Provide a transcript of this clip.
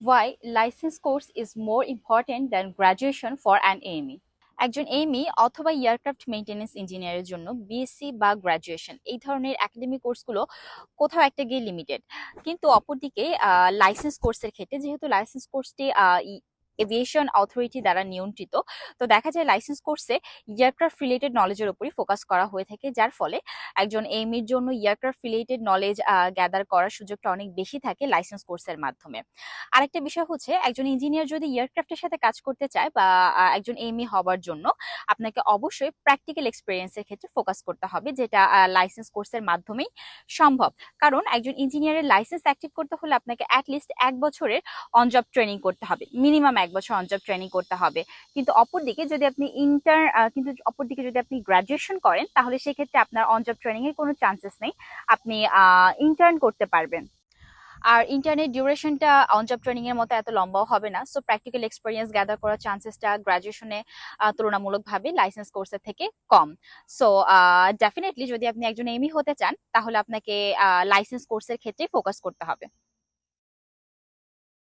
Why license course is more important than graduation for an AME? একজন ME অথবা aircraft maintenance ইঞ্জিনিয়ারের জন্য BSc বা গ্রাজুয়েশন এই ধরনের একাডেমিক কোর্সগুলো কোথাও একটা গিয়ে লিমিটেড কিন্তু অপরদিকে লাইসেন্স কোর্সের ক্ষেত্রে, যেহেতু লাইসেন্স কোর্সটি এভিয়েশন অথরিটি দ্বারা নিয়ন্ত্রিত। তো দেখা যায় লাইসেন্স কোর্সে এয়ারক্রাফট রিলেটেড নলেজের উপরই ফোকাস করা হয়ে থাকে, যার ফলে একজন এমির জন্য এয়ারক্রাফট রিলেটেড নলেজ গ্যাদার করার সুযোগটা অনেক বেশি থাকে লাইসেন্স কোর্সের মাধ্যমে। আরেকটা বিষয় হচ্ছে, একজন ইঞ্জিনিয়ার যদি এয়ারক্রাফটের সাথে কাজ করতে চায় বা একজন এমই হবার জন্য আপনাকে অবশ্যই প্র্যাকটিক্যাল এক্সপিরিয়েন্সের ক্ষেত্রে ফোকাস করতে হবে, যেটা লাইসেন্স কোর্সের মাধ্যমেই সম্ভব। কারণ একজন ইঞ্জিনিয়ারের লাইসেন্স অ্যাক্টিভ করতে হলে আপনাকে অ্যাটলিস্ট এক বছরের অন জব ট্রেনিং করতে হবে মিনিমাম এক বছর অন জব ট্রেনিং করতে হবে। কিন্তু অপরদিকে যদি আপনি ইন্টার কিন্তু অপরদিকে যদি আপনি গ্রাজুয়েশন করেন, তাহলে সেক্ষেত্রে আপনার অন জব ট্রেনিং এর কোনো চান্সেস নেই। আপনি ইন্টার্ন করতে পারবেন। আর ইন্টারনেট ডিউরেশনটা অন জব ট্রেনিং এর মতো এত লম্বাও হবে না। সো প্র্যাকটিক্যাল এক্সপিরিয়েন্স গ্যাদার করার চান্সেসটা গ্রাজুয়েশনে তুলনামূলকভাবে লাইসেন্স কোর্সের থেকে কম। সো ডেফিনেটলি যদি আপনি একজন এমই হতে চান, তাহলে আপনাকে লাইসেন্স কোর্সের ক্ষেত্রে ফোকাস করতে হবে।